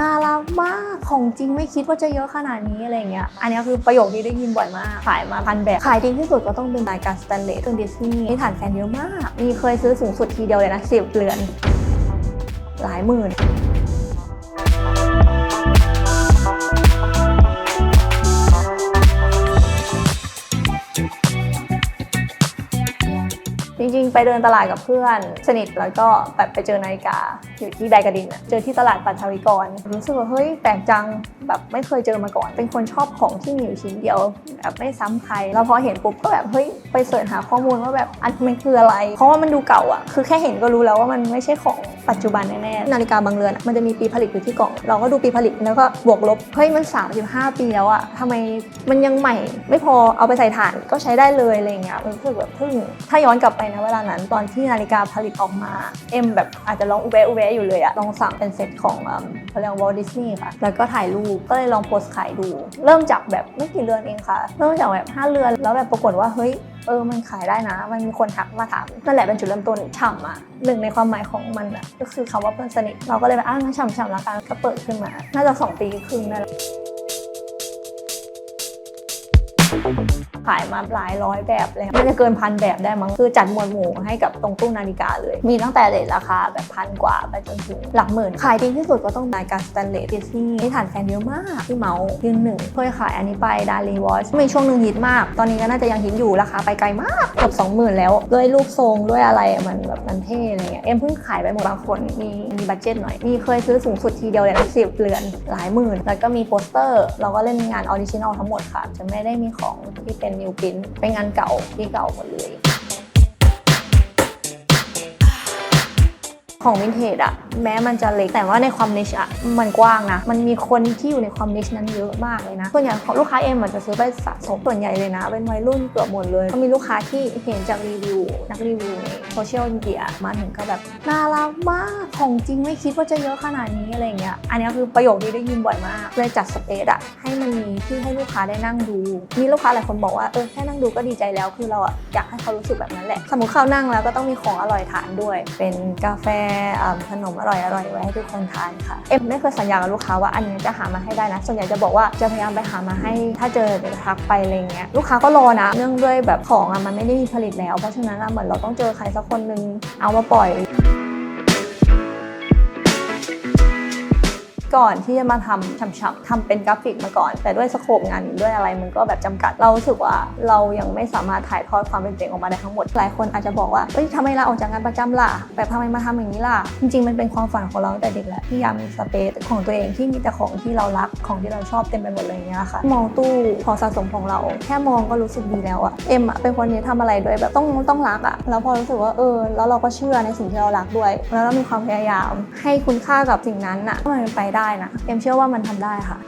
น่ารักมาก ของจริงไม่คิดว่าจะเยอะขนาดนี้อะไรเงี้ย อันนี้คือประโยคที่ได้ยินบ่อยมาก ขายมาพันแบบ ขายดีที่สุดก็ต้องเป็นรายการสแตนเลสตัวดิสนีย์มีฐานแฟนเยอะมาก มีเคยซื้อสูงสุดทีเดียวเลยนะสิบเหรียญหลายหมื่น จริงๆ ไปเดินตลาดกับเพื่อน สนิทแล้วก็แบบไปเจอนาฬิกาอยู่ที่ไดกระดินอะเจอที่ตลาดปัทวิกรรู้สึกว่าเฮ้ยแปลกจังแบบไม่เคยเจอมาก่อน เป็นคนชอบของที่มีอยู่ชิ้นเดียวแบบไม่ซ้ำใครแล้วพอเห็นปุ๊บก็แบบเฮ้ยไปเสิร์ชหาข้อมูลว่าแบบอันมันคืออะไร เพราะว่ามันดูเก่าอะคือแค่เห็นก็รู้แล้วว่ามันไม่ใช่ของปัจจุบันแน่ๆ นาฬิกาบางเรือนมันจะมีปีผลิตอยู่ที่กล่อง เราก็ดูปีผลิตแล้วก็บวกลบ เฮ้ยมัน 35 ปีแล้วอะทำไมมันยังใหม่ไม่พอเอาไปใส่ถ่านก็ใช้ได้เลยอะไรเงี้ยมันรู้สึกแบบทึ่งถ้าย้อนกลับไปนะเวลานั้นตอนที่นาฬิกาผลิตออกมาเอ็มแบบอาจจะลองอุแวะอุแวะอยู่เลยอะลองสั่งเป็นเซ็ตของเอิ่มเขาเรียกวอลดิสนีย์ค่ะ แล้วก็ถ่ายรูปก็เลยลองโพสต์ขายดู เริ่มจากแบบไม่กี่เรือนเองค่ะ เริ่มจากแบบ5เรือนแล้วแบบปรากฏว่าเฮ้ย เออมันขายได้นะ มันมีคนทักมาถามนั่นแหละเป็นจุดเริ่มต้นฉ่ำอะหนึ่งในความหมายของมันอะก็คือคำว่าเพื่อนสนิทเราก็เลยแบบอ้าวงั้นฉ่ำๆแล้วกันก็เปิดขึ้นมา น่าจะสองปีครึ่งนั่นแหละ ขายมาหลายร้อยแบบเลยไม่จะเกินพันแบบได้มั้งคือจัดหมวดหมู่ให้กับตรงตู้นาฬิกาเลย มีตั้งแต่เลทราคาแบบพันกว่าไปจนถึงหลักหมื่น ขายดีที่สุดก็ต้องรายการสแตนเลสดิสนีย์ที่ฐานแฟนเยอะมากที่เมาส์ยืนหนึ่งเคยขายอันนี้ไปดารีวอชมีช่วงหนึ่งฮิตมาก ตอนนี้ก็น่าจะยังฮิตอยู่ราคาไปไกลมากเกือบสองหมื่นแล้วด้วยรูปทรงด้วยอะไรมันแบบมันเท่อะไรเงี้ยเอ็มเพิ่งขายไปหมดบางคนมีมีบัตเจ็ตหน่อยมีเคยซื้อสูงสุดทีเดียวเลยนะสิบเหรียญหลายหมื่น แล้วก็มีโปสเตอร์ เราก็เล่นงานออริจินอลทั้งหมดค่ะ จะไม่ได้มีของที่เป็นนิวปินเป็นงานเก่าที่เก่าหมดเลย ของวินเทจอะแม้มันจะเล็กแต่ว่าในความนิชอะมันกว้างนะ มันมีคนที่อยู่ในความนิชนั้นเยอะมากเลยนะ ส่วนใหญ่ของลูกค้าเอ็มอาจจะซื้อไปสะสมส่วนใหญ่เลยนะ เป็นวัยรุ่นเกือบหมดเลยก็มีลูกค้าที่เห็นจากรีวิวนักรีวิวในโซเชียลมีเดียมาถึงก็แบบน่ารักมากของจริงไม่คิดว่าจะเยอะขนาดนี้อะไรเงี้ยอันนี้คือประโยคที่ได้ยินบ่อยมากเลยจัดสเปซอะให้มันมีที่ให้ลูกค้าได้นั่งดู มีลูกค้าหลายคนบอกว่าเออแค่นั่งดูก็ดีใจแล้วคือเราอะอยากให้เขารู้สึกแบบนั้นแหละสมมติเขานั่งแล้วก็ต้องมีของอร่อยทานด้วย เป็นกาแฟขนมอร่อยอร่อยๆไว้ให้ทุกคนทานค่ะเอ็มไม่เคยสัญญากับลูกค้าว่าอันนี้จะหามาให้ได้นะส่วนใหญ่จะบอกว่าจะพยายามไปหามาให้ ถ้าเจอเดี๋ยวจะทักไปอะไรเงี้ยลูกค้าก็รอนะเนื่องด้วยแบบของอะมันไม่ได้มีผลิตแล้วเพราะฉะนั้นอะเหมือนเราต้องเจอใครสักคนนึงเอามาปล่อย ก่อนที่จะมาทำฉ่ำๆทำเป็นกราฟิกมาก่อน แต่ด้วยสโคปงานด้วยอะไรมันก็แบบจำกัดเราสึกว่าเรายังไม่สามารถถ่ายทอดความเป็นตัวเจ๋งออกมาได้ทั้งหมดหลายคนอาจจะบอกว่าเอ้ยทำไมลาออกจากงานประจำล่ะแบบทำไมมาทำอย่างนี้ล่ะจริงๆมันเป็นความฝันของเราแต่เด็กแหละที่อยากมีสเปซของตัวเองที่มีแต่ของที่เรารักของที่เราชอบเต็มไปหมดเลยอย่างเงี้ยค่ะมองตู้ของสะสมของเรา แค่มองก็รู้สึกดีแล้วอะเอ็มอะเป็นคนที่ทำอะไรด้วยแบบต้องต้องรักอะแล้วพอรู้สึกว่าเออแล้วเราก็เชื่อในสิ่งที่เรารักด้วย แล้วเรามีความพยายามให้คุณค่ากับสิ่งนั้นอะมันไปได้นะ เอ็มเชื่อว่ามันทำได้ค่ะ